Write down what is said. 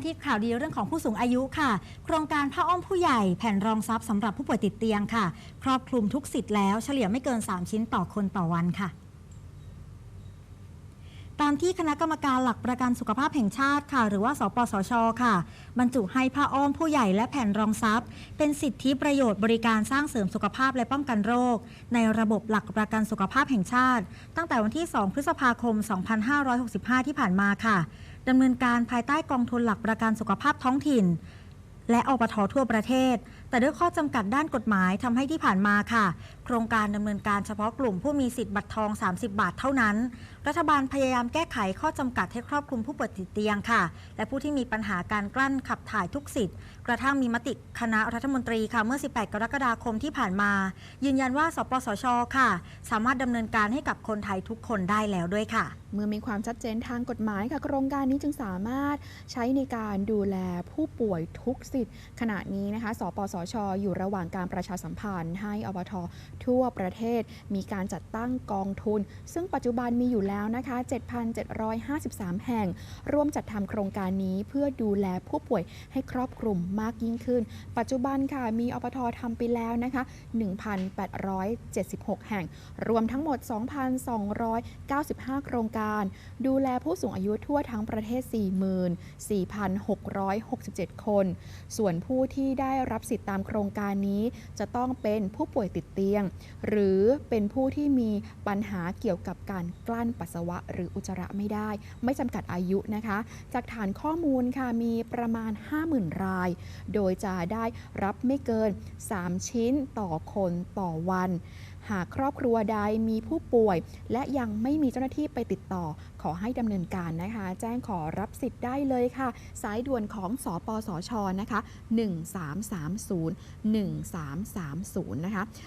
กันที่ข่าวดีเรื่องของผู้สูงอายุค่ะ โครงการผ้าอ้อมผู้ใหญ่แผ่นรองซับสำหรับผู้ป่วยติดเตียงค่ะ ครอบคลุมทุกสิทธิ์แล้วเฉลี่ยไม่เกิน 3 ชิ้นต่อคนต่อวันค่ะ ตามที่คณะกรรมการหลักประกันสุขภาพแห่งชาติค่ะ หรือว่า สปสช ค่ะ บรรจุให้ผ้าอ้อมผู้ใหญ่และแผ่นรองทรัพย์เป็นสิทธิประโยชน์บริการสร้างเสริมสุขภาพและป้องกันโรค ในระบบหลักประกันสุขภาพแห่งชาติ ตั้งแต่วันที่ 2 พฤษภาคม 2565 ที่ผ่านมาค่ะดำเนินการภายใต้กองทุนหลักประกันสุขภาพท้องถิ่น และอปททั่วประเทศ แต่ด้วยข้อจำกัดด้านกฎหมายทำให้ที่ผ่านมาค่ะ โครงการดำเนินการเฉพาะกลุ่มผู้มีสิทธิ์บัตรทอง 30 บาทเท่านั้น รัฐบาลพยายามแก้ไขข้อจำกัดให้ครอบคลุมผู้ป่วยติดเตียงค่ะ และผู้ที่มีปัญหาการกลั้นขับถ่ายทุกสิทธิ์ กระทั่งมีมติคณะรัฐมนตรีค่ะเมื่อ 18 กรกฎาคมที่ผ่านมา ยืนยันว่า สปสช ค่ะ สามารถดำเนินการให้กับคนไทยทุกคนได้แล้วด้วยค่ะ เมื่อมีความชัดเจนทางกฎหมายค่ะโครงการนี้จึงสามารถใช้ในการดูแลผู้ป่วยทุกสิทธิ์ ขณะนี้นะคะ สปสชอยู่ระหว่างการประชาสัมพันธ์ ให้อบททั่วประเทศมีการจัดตั้งกองทุน ซึ่งปัจจุบันมีอยู่แล้วนะคะ 7,753 แห่ง ร่วมจัดทำโครงการนี้เพื่อดูแลผู้ป่วยให้ครอบคลุมมากยิ่งขึ้น ปัจจุบันค่ะมีอปททำไปแล้วนะคะ 1,876 แห่ง รวมทั้งหมด 2,295 โครงการ ดูแลผู้สูงอายุทั่วทั้งประเทศ 44,667 คน ส่วนผู้ที่ได้รับสิทธิ์ตามโครงการนี้จะต้องเป็นผู้ป่วยติดเตียง หรือเป็นผู้ที่มีปัญหาเกี่ยวกับการกลั้นปัสสาวะ หรืออุจจาระไม่ได้ ไม่จำกัดอายุนะคะ จากฐานข้อมูลค่ะมีประมาณ 50,000 ราย โดยจะได้รับไม่เกิน 3 ชิ้นต่อคนต่อวันหากครอบครัวใดมีผู้ป่วย และยังไม่มีเจ้าหน้าที่ไปติดต่อ ขอให้ดำเนินการนะคะ แจ้งขอรับสิทธิ์ได้เลยค่ะ สายด่วนของสปสชนะคะ 1330 1330 นะคะ